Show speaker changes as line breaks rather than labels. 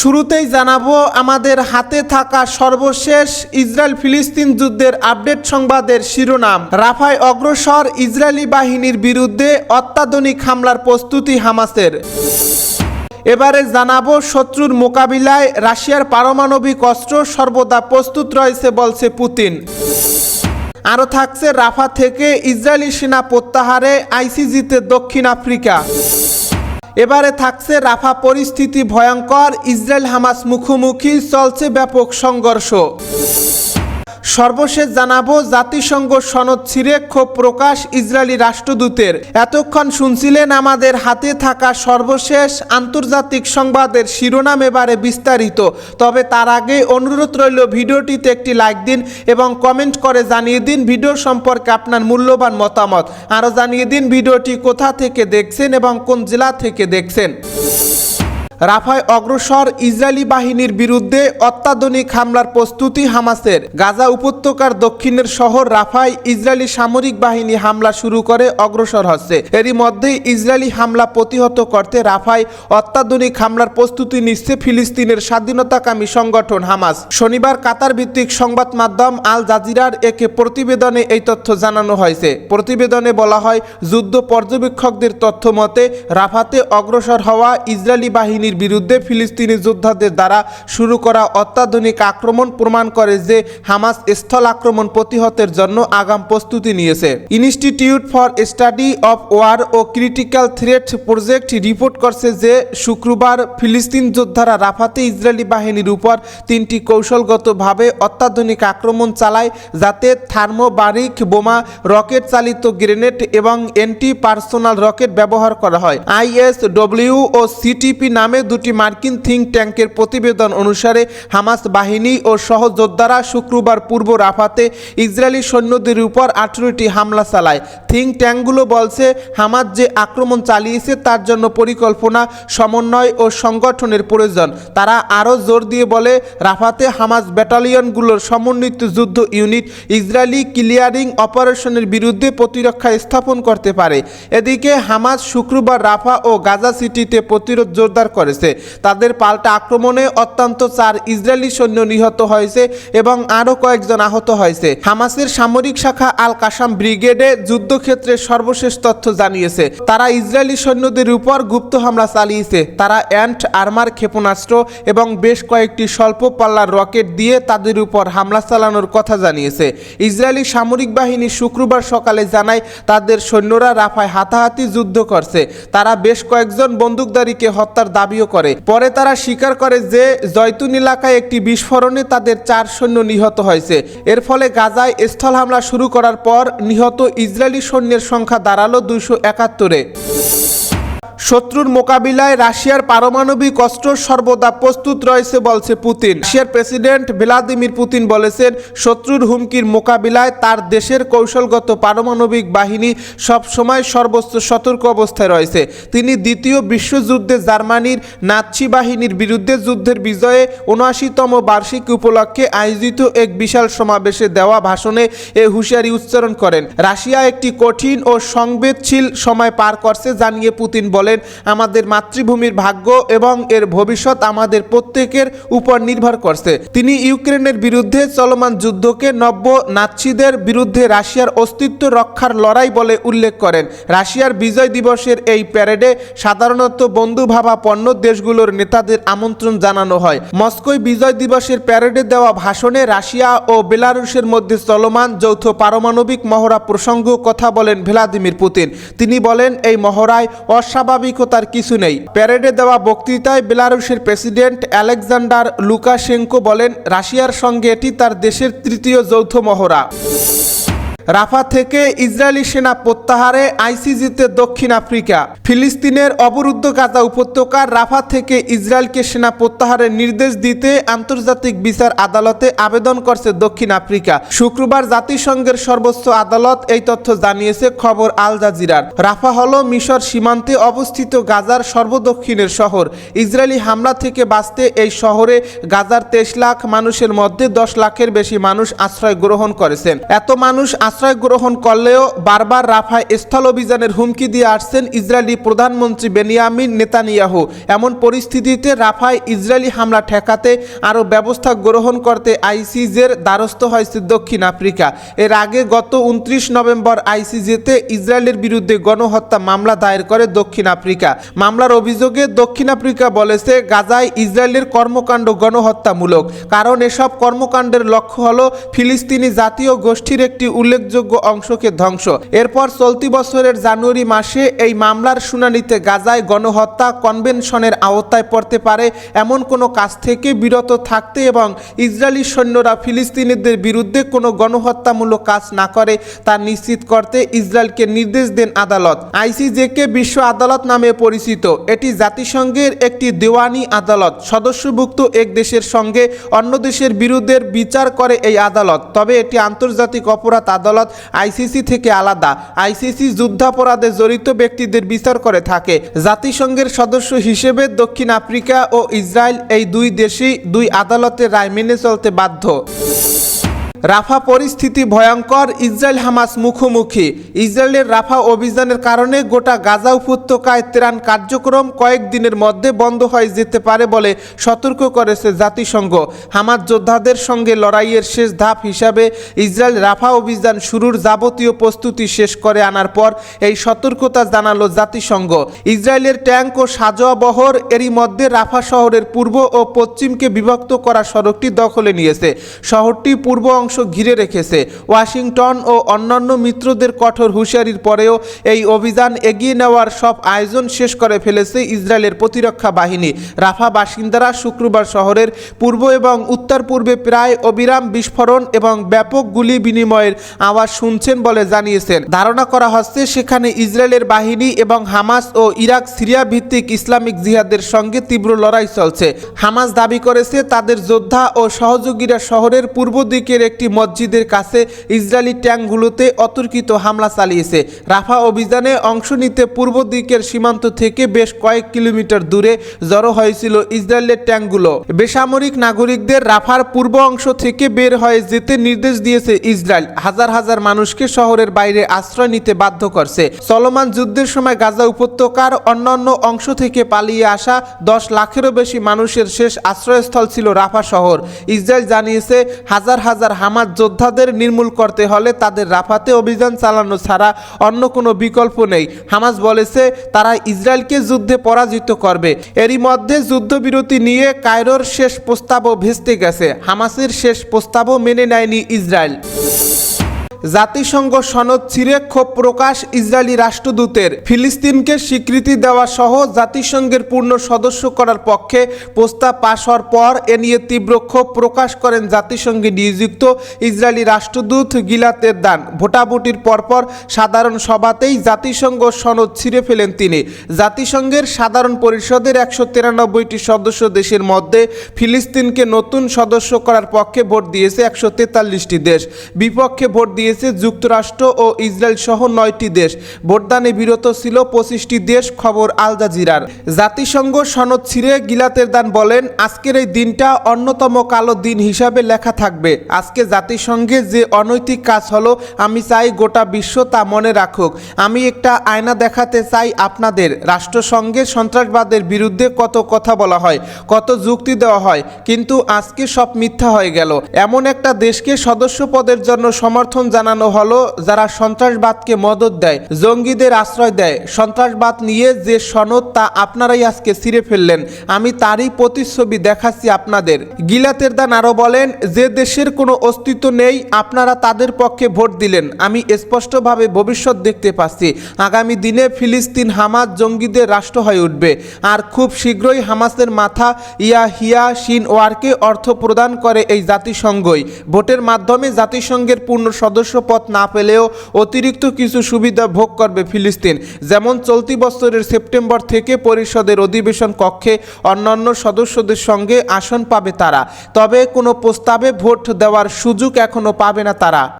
শুরুতেই জানাবো আমাদের হাতে থাকা সর্বশেষ ইসরায়েল ফিলিস্তিন যুদ্ধের আপডেট সংবাদের শিরোনাম রাফায় অগ্রসর ইসরায়েলি বাহিনীর বিরুদ্ধে অত্যাধুনিক হামলার প্রস্তুতি হামাসের এবারে জানাবো শত্রুর মোকাবিলায় রাশিয়ার পারমাণবিক অস্ত্র সর্বদা প্রস্তুত রয়েছে বলছে পুতিন আরও থাকছে রাফা থেকে ইসরায়েলি সেনা প্রত্যাহারে আইসিজিতে দক্ষিণ আফ্রিকা এবারে থাকছে রাফা পরিস্থিতি ভয়ঙ্কর ইসরায়েল হামাস মুখোমুখি চলছে ব্যাপক সংঘর্ষ সর্বশেষ জানাবো জাতিসংঘ সনদ ছিঁড়ে ক্ষোভ প্রকাশ ইসরায়েলি রাষ্ট্রদূতের এতক্ষণ শুনছিলেন আমাদের হাতে থাকা সর্বশেষ আন্তর্জাতিক সংবাদের শিরোনাম এবারে বিস্তারিত তবে তার আগে অনুরোধ রইল ভিডিওটিতে একটি লাইক দিন এবং কমেন্ট করে জানিয়ে দিন ভিডিও সম্পর্কে আপনার মূল্যবান মতামত আরও জানিয়ে দিন ভিডিওটি কোথা থেকে দেখছেন এবং কোন জেলা থেকে দেখছেন রাফায় অগ্রসর ইসরায়েলি বাহিনীর বিরুদ্ধে অত্যাধুনিক হামলার প্রস্তুতি হামাসের গাজা উপত্যকার দক্ষিণের শহর রাফায় ইসরায়েলি সামরিক বাহিনী হামলা শুরু করে অগ্রসর হচ্ছে এরই মধ্যে ইসরায়েলি হামলা প্রতিহত করতে রাফায় অত্যাধুনিক হামলার প্রস্তুতি নিচ্ছে ফিলিস্তিনের স্বাধীনতাকামী সংগঠন হামাস শনিবার কাতার ভিত্তিক সংবাদ মাধ্যম আল জাজিরার একে প্রতিবেদনে এই তথ্য জানানো হয়েছে প্রতিবেদনে বলা হয় যুদ্ধ পর্যবেক্ষকদের তথ্য মতে রাফাতে অগ্রসর হওয়া ইসরায়েলি বাহিনী বাহিনীর বিরুদ্ধে ফিলিস্তিনি যোদ্ধাদের দ্বারা শুরু করা অত্যাধুনিক আক্রমণ প্রমাণ করে যে হামাস স্থল আক্রমণ প্রতিহতের জন্য আগাম প্রস্তুতি নিয়েছে institute for study of war ও ক্রিটিক্যাল থ্রেট প্রজেক্ট রিপোর্ট করছে যে শুক্রবার ফিলিস্তিন যোদ্ধারা রাফাতে ইসরায়েলি বাহিনীর উপর তিনটি কৌশলগতভাবে অত্যাধুনিক আক্রমণ চালায় যাতে থার্মোবারিক বোমা রকেট চালিত গ্রেনেড এবং অ্যান্টি পার্সোনাল রকেট ব্যবহার করা হয় আইএসডব্লিউ ও সিটিপি নামে নামে দুটি মার্কিন থিঙ্ক ট্যাঙ্কের প্রতিবেদন অনুসারে হামাস বাহিনী ও সহযোদ্ধারা শুক্রবার পূর্ব রাফাতে ইসরায়েলি সৈন্যদের উপর আঠেরোটি হামলা চালায় থিঙ্ক ট্যাঙ্কগুলো বলছে হামাস যে আক্রমণ চালিয়েছে তার জন্য পরিকল্পনা সমন্বয় ও সংগঠনের প্রয়োজন তারা আরও জোর দিয়ে বলে রাফাতে হামাস ব্যাটালিয়নগুলোর সমন্বিত যুদ্ধ ইউনিট ইসরায়েলি ক্লিয়ারিং অপারেশনের বিরুদ্ধে প্রতিরক্ষা স্থাপন করতে পারে এদিকে হামাস শুক্রবার রাফা ও গাজা সিটিতে প্রতিরোধ জোরদার করে করেছে তাদের পাল্টা আক্রমণে অত্যন্ত চার ইসরায়েলি সৈন্য নিহত হয়েছে এবং আরও কয়েকজন আহত হয়েছে হামাসের সামরিক শাখা আল কাসাম ব্রিগেডে যুদ্ধক্ষেত্রে সর্বশেষ তথ্য জানিয়েছে তারা ইসরায়েলি সৈন্যদের উপর গুপ্ত হামলা চালিয়েছে তারা অ্যান্ট আর্মার ক্ষেপণাস্ত্র এবং বেশ কয়েকটি স্বল্প পাল্লার রকেট দিয়ে তাদের উপর হামলা চালানোর কথা জানিয়েছে ইসরায়েলি সামরিক বাহিনী শুক্রবার সকালে জানায় তাদের সৈন্যরা রাফায় হাতাহাতি যুদ্ধ করছে তারা বেশ কয়েকজন বন্দুকধারীকে হত্যার দাবি দাবিও করে পরে তারা স্বীকার করে যে জয়তুন এলাকায় একটি বিস্ফোরণে তাদের চার সৈন্য নিহত হয়েছে এর ফলে গাজায় স্থল হামলা শুরু করার পর নিহত ইসরায়েলি সৈন্যের সংখ্যা দাঁড়ালো দুইশো একাত্তরে শত্রুর মোকাবিলায় রাশিয়ার পারমাণবিক অস্ত্র সর্বদা প্রস্তুত রয়েছে বলছে পুতিন রাশিয়ার প্রেসিডেন্ট ভ্লাদিমির পুতিন বলেছেন শত্রুর হুমকির মোকাবিলায় তার দেশের কৌশলগত পারমাণবিক বাহিনী সবসময় সর্বোচ্চ সতর্ক অবস্থায় রয়েছে তিনি দ্বিতীয় বিশ্বযুদ্ধে জার্মানির নাৎসি বাহিনীর বিরুদ্ধে যুদ্ধের বিজয়ে উনআশিতম বার্ষিক উপলক্ষে আয়োজিত এক বিশাল সমাবেশে দেওয়া ভাষণে এ হুঁশিয়ারি উচ্চারণ করেন রাশিয়া একটি কঠিন ও সংবেদশীল সময় পার করছে জানিয়ে পুতিন বলে বলেন আমাদের মাতৃভূমির ভাগ্য এবং এর ভবিষ্যৎ আমাদের প্রত্যেকের উপর নির্ভর করছে তিনি ইউক্রেনের বিরুদ্ধে চলমান যুদ্ধকে নব্য নাৎসিদের বিরুদ্ধে রাশিয়ার অস্তিত্ব রক্ষার লড়াই বলে উল্লেখ করেন রাশিয়ার বিজয় দিবসের এই প্যারেডে সাধারণত বন্ধুভাবাপন্ন দেশগুলোর নেতাদের আমন্ত্রণ জানানো হয় মস্কোয় বিজয় দিবসের প্যারেডে দেওয়া ভাষণে রাশিয়া ও বেলারুশের মধ্যে চলমান যৌথ পারমাণবিক মহড়া প্রসঙ্গ কথা বলেন ভ্লাদিমির পুতিন তিনি বলেন এই মহড়ায় অস্বাভাবিক অস্বাভাবিকতার কিছু নেই প্যারেডে দেওয়া বক্তৃতায় বেলারুশের প্রেসিডেন্ট আলেকজান্ডার লুকাশেঙ্কো বলেন রাশিয়ার সঙ্গে এটি তার দেশের তৃতীয় যৌথ মহড়া রাফা থেকে ইসরায়েলি সেনা প্রত্যাহারে আইসিজিতে দক্ষিণ আফ্রিকা ফিলিস্তিনের অবরুদ্ধ গাজা উপত্যকার রাফা থেকে ইসরায়েলকে সেনা প্রত্যাহারের নির্দেশ দিতে আন্তর্জাতিক বিচার আদালতে আবেদন করছে দক্ষিণ আফ্রিকা শুক্রবার জাতিসংঘের সর্বোচ্চ আদালত এই তথ্য জানিয়েছে খবর আল জাজিরার রাফা হল মিশর সীমান্তে অবস্থিত গাজার সর্বদক্ষিণের শহর ইসরায়েলি হামলা থেকে বাঁচতে এই শহরে গাজার তেইশ লাখ মানুষের মধ্যে দশ লাখের বেশি মানুষ আশ্রয় গ্রহণ করেছেন এত মানুষ আশ্রয় গ্রহণ করলেও বারবার রাফায় স্থল অভিযানের হুমকি দিয়ে আসছেন ইসরায়েলি প্রধানমন্ত্রী বেনিয়ামিন নেতানিয়াহু এমন পরিস্থিতিতে রাফায় ইসরায়েলি হামলা ঠেকাতে আরও ব্যবস্থা গ্রহণ করতে আইসিজের দ্বারস্থ হয়েছে দক্ষিণ আফ্রিকা এর আগে গত উনত্রিশ নভেম্বর আইসিজিতে ইসরায়েলের বিরুদ্ধে গণহত্যা মামলা দায়ের করে দক্ষিণ আফ্রিকা মামলার অভিযোগে দক্ষিণ আফ্রিকা বলেছে গাজায় ইসরায়েলের কর্মকাণ্ড গণহত্যামূলক কারণ এসব কর্মকাণ্ডের লক্ষ্য হল ফিলিস্তিনি জাতীয় গোষ্ঠীর একটি উল্লেখ উল্লেখযোগ্য অংশকে ধ্বংস এরপর চলতি বছরের জানুয়ারি মাসে এই মামলার শুনানিতে গাজায় গণহত্যা কনভেনশনের আওতায় পড়তে পারে এমন কোনো কাজ থেকে বিরত থাকতে এবং ইসরায়েলি সৈন্যরা ফিলিস্তিনিদের বিরুদ্ধে কোনো গণহত্যামূলক কাজ না করে তা নিশ্চিত করতে ইসরায়েলকে নির্দেশ দেন আদালত আইসিজেকে বিশ্ব আদালত নামে পরিচিত এটি জাতিসংঘের একটি দেওয়ানি আদালত সদস্যভুক্ত এক দেশের সঙ্গে অন্য দেশের বিরুদ্ধে বিচার করে এই আদালত তবে এটি আন্তর্জাতিক অপরাধ আদালত আদালত আইসিসি থেকে আলাদা আইসিসি যুদ্ধাপরাধে জড়িত ব্যক্তিদের বিচার করে থাকে জাতিসংঘের সদস্য হিসেবে দক্ষিণ আফ্রিকা ও ইসরায়েল এই দুই দেশই দুই আদালতের রায় মেনে চলতে বাধ্য রাফা পরিস্থিতি ভয়ঙ্কর ইসরায়েল হামাস মুখোমুখি ইসরায়েলের রাফা অভিযানের কারণে গোটা গাজা উপত্যকায় ত্রাণ কার্যক্রম কয়েকদিনের মধ্যে বন্ধ হয়ে যেতে পারে বলে সতর্ক করেছে জাতিসংঘ হামাস যোদ্ধাদের সঙ্গে লড়াইয়ের শেষ ধাপ হিসাবে ইসরায়েল রাফা অভিযান শুরুর যাবতীয় প্রস্তুতি শেষ করে আনার পর এই সতর্কতা জানালো জাতিসংঘ ইসরায়েলের ট্যাঙ্ক ও সাজোয়া বহর এরই মধ্যে রাফা শহরের পূর্ব ও পশ্চিমকে বিভক্ত করা সড়কটি দখলে নিয়েছে শহরটি পূর্ব অংশ ঘিরে রেখেছে ওয়াশিংটন ও অন্যান্য মিত্রদের কঠোর হুঁশিয়ারির পরেও এই অভিযান এগিয়ে নেওয়ার সব আয়োজন শেষ করে ফেলেছে ইসরায়েলের প্রতিরক্ষা বাহিনী রাফা বাসিন্দারা শুক্রবার শহরের পূর্ব এবং উত্তর পূর্বে প্রায় অবিরাম বিস্ফোরণ এবং ব্যাপক গুলি বিনিময়ের আওয়াজ শুনছেন বলে জানিয়েছেন ধারণা করা হচ্ছে সেখানে ইসরায়েলের বাহিনী এবং হামাস ও ইরাক সিরিয়া ভিত্তিক ইসলামিক জিহাদের সঙ্গে তীব্র লড়াই চলছে হামাস দাবি করেছে তাদের যোদ্ধা ও সহযোগীরা শহরের পূর্ব দিকের একটি মসজিদের কাছে ইসরায়েলি ট্যাঙ্কগুলোতে অতর্কিত হামলা চালিয়েছে রাফা অভিযানে অংশ নিতে পূর্ব দিকের সীমান্ত থেকে বেশ কয়েক কিলোমিটার দূরে জড়ো হয়েছিল ইসরায়েলের ট্যাঙ্কগুলো বেসামরিক নাগরিকদের রাফার পূর্ব অংশ থেকে বের হয়ে যেতে নির্দেশ দিয়েছে ইসরায়েল হাজার হাজার মানুষকে শহরের বাইরে আশ্রয় নিতে বাধ্য করছে চলমান যুদ্ধের সময় গাজা উপত্যকার অন্যান্য অংশ থেকে পালিয়ে আসা দশ লাখেরও বেশি মানুষের শেষ আশ্রয়স্থল ছিল রাফা শহর ইসরায়েল জানিয়েছে হাজার হাজার হামাজ যোদ্ধাদের নির্মূল করতে হলে তাদের রাফাতে অভিযান চালানো ছাড়া অন্য কোনো বিকল্প নেই হামাজ বলেছে তারা ইসরায়েলকে যুদ্ধে পরাজিত করবে এরই মধ্যে যুদ্ধবিরতি নিয়ে কায়রোর শেষ প্রস্তাবও ভেস্তে গেছে হামাসের শেষ প্রস্তাবও মেনে নেয়নি ইসরায়েল জাতিসংঘ সনদ ছিঁড়ে ক্ষোভ প্রকাশ ইসরায়েলি রাষ্ট্রদূতের ফিলিস্তিনকে স্বীকৃতি দেওয়া সহ জাতিসংঘের পূর্ণ সদস্য করার পক্ষে প্রস্তাব পাশ হওয়ার পর এ নিয়ে তীব্র ক্ষোভ প্রকাশ করেন জাতিসংঘে নিযুক্ত ইসরায়েলি রাষ্ট্রদূত গিলাতের দান ভোটাভুটির পরপর সাধারণ সভাতেই জাতিসংঘ সনদ ছিঁড়ে ফেলেন তিনি জাতিসংঘের সাধারণ পরিষদের একশো তিরানব্বইটি সদস্য দেশের মধ্যে ফিলিস্তিনকে নতুন সদস্য করার পক্ষে ভোট দিয়েছে একশো তেতাল্লিশটি দেশ বিপক্ষে ভোট দিয়েছে নিয়েছে যুক্তরাষ্ট্র ও ইসরায়েল সহ নয়টি দেশ ভোটদানে বিরত ছিল পঁচিশটি দেশ খবর আল জাজিরার জাতিসংঘ সনদ ছিঁড়ে গিলাতের দান বলেন আজকের এই দিনটা অন্যতম কালো দিন হিসাবে লেখা থাকবে আজকে জাতিসংঘে যে অনৈতিক কাজ হলো আমি চাই গোটা বিশ্ব তা মনে রাখুক আমি একটা আয়না দেখাতে চাই আপনাদের রাষ্ট্রসংঘে সন্ত্রাসবাদের বিরুদ্ধে কত কথা বলা হয় কত যুক্তি দেওয়া হয় কিন্তু আজকে সব মিথ্যা হয়ে গেল এমন একটা দেশকে সদস্য পদের জন্য সমর্থন জানানো হলো যারা সন্ত্রাসবাদকে মদত দেয় জঙ্গিদের আশ্রয় দেয় সন্ত্রাসবাদ নিয়ে যে সনদ তা আপনারাই আজকে ছিঁড়ে ফেললেন আমি তারই প্রতিচ্ছবি দেখাচ্ছি আপনাদের গিলাতের দান আরও বলেন যে দেশের কোনো অস্তিত্ব নেই আপনারা তাদের পক্ষে ভোট দিলেন আমি স্পষ্টভাবে ভবিষ্যৎ দেখতে পাচ্ছি আগামী দিনে ফিলিস্তিন হামাজ জঙ্গিদের রাষ্ট্র হয়ে উঠবে আর খুব শীঘ্রই হামাসের মাথা ইয়া হিয়া শিন ওয়ারকে অর্থ প্রদান করে এই জাতিসংঘই ভোটের মাধ্যমে জাতিসংঘের পূর্ণ সদস্য নিজস্ব পথ না পেলেও অতিরিক্ত কিছু সুবিধা ভোগ করবে ফিলিস্তিন যেমন চলতি বছরের সেপ্টেম্বর থেকে পরিষদের অধিবেশন কক্ষে অন্যান্য সদস্যদের সঙ্গে আসন পাবে তারা তবে কোনো প্রস্তাবে ভোট দেওয়ার সুযোগ এখনও পাবে না তারা